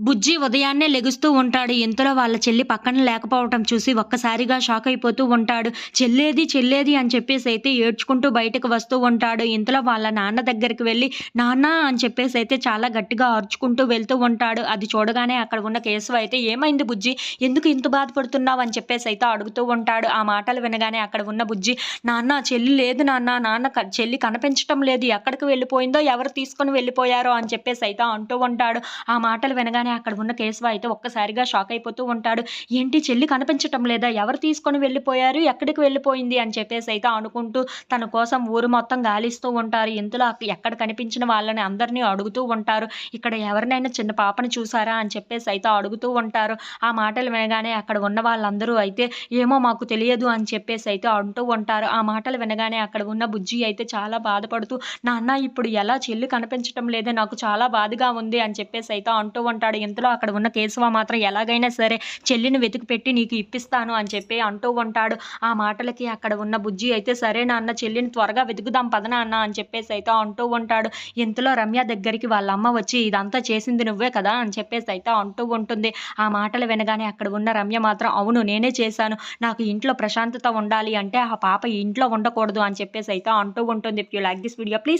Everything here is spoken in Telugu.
బుజ్జి ఉదయాన్నే లెగుస్తూ ఉంటాడు. ఇంతలో వాళ్ళ చెల్లి పక్కన లేకపోవటం చూసి ఒక్కసారిగా షాక్ అయిపోతూ ఉంటాడు. చెల్లేది చెల్లేది అని చెప్పేసి అయితే ఏడ్చుకుంటూ బయటకు వస్తూ ఉంటాడు. ఇంతలో వాళ్ళ నాన్న దగ్గరికి వెళ్ళి నాన్న అని చెప్పేసి అయితే చాలా గట్టిగా అరుచుకుంటూ వెళ్తూ ఉంటాడు. అది చూడగానే అక్కడ ఉన్న కేశవ అయితే ఏమైంది బుజ్జి? ఎందుకు ఇంత బాధపడుతున్నావు? అని చెప్పేసి అయితే అడుగుతూ ఉంటాడు. ఆ మాటలు వినగానే అక్కడ ఉన్న బుజ్జి నాన్న చెల్లి లేదు నాన్న. నాన్న చెల్లి కనిపించటం లేదు. ఎక్కడికి వెళ్ళిపోయిందో ఎవరు తీసుకొని వెళ్ళిపోయారో అని చెప్పేసి అయితే అంటూ ఉంటాడు. ఆ మాటలు వినగానే అక్కడ ఉన్న కేశవ అయితే ఒక్కసారిగా షాక్ అయిపోతూ ఉంటాడు. ఏంటి చెల్లి కనిపించటం లేదా? ఎవరు తీసుకొని వెళ్ళిపోయారు? ఎక్కడికి వెళ్ళిపోయింది? అని చెప్పేసి అయితే అనుకుంటూ తన కోసం ఊరు మొత్తం గాలిస్తూ ఉంటారు. ఇంతలో ఎక్కడ కనిపించిన వాళ్ళని అందరినీ అడుగుతూ ఉంటారు. ఇక్కడ ఎవరినైనా చిన్న పాపని చూసారా? అని చెప్పేసి అయితే అడుగుతూ ఉంటారు. ఆ మాటలు వినగానే అక్కడ ఉన్న వాళ్ళందరూ అయితే ఏమో మాకు తెలియదు అని చెప్పేసి అయితే అంటూ ఉంటారు. ఆ మాటలు వినగానే అక్కడ ఉన్న బుజ్జి అయితే చాలా బాధపడుతూ నాన్న ఇప్పుడు ఎలా చెల్లి కనిపించటం లేదే? నాకు చాలా బాధగా ఉంది అని చెప్పేసి అయితే అంటూ ఉంటాడు. ఇంతలో అక్కడ ఉన్న కేశవ మాత్రం ఎలాగైనా సరే చెల్లిని వెతికి పెట్టి నీకు ఇప్పిస్తాను అని చెప్పి అంటూ ఉంటాడు. ఆ మాటలకి అక్కడ ఉన్న బుజ్జి అయితే సరే నాన్న చెల్లిని త్వరగా వెతుకుదాం పదనా అన్న అని చెప్పేసి అయితే అంటూ ఉంటాడు. ఇంతలో రమ్య దగ్గరికి వాళ్ళ అమ్మ వచ్చి ఇదంతా చేసింది నువ్వే కదా? అని చెప్పేసి అయితే అంటూ ఉంటుంది. ఆ మాటలు వినగానే అక్కడ ఉన్న రమ్య మాత్రం అవును నేనే చేశాను. నాకు ఇంట్లో ప్రశాంతత ఉండాలి అంటే ఆ పాప ఇంట్లో ఉండకూడదు అని చెప్పేసి అయితే అంటూ ఉంటుంది. If you like this video please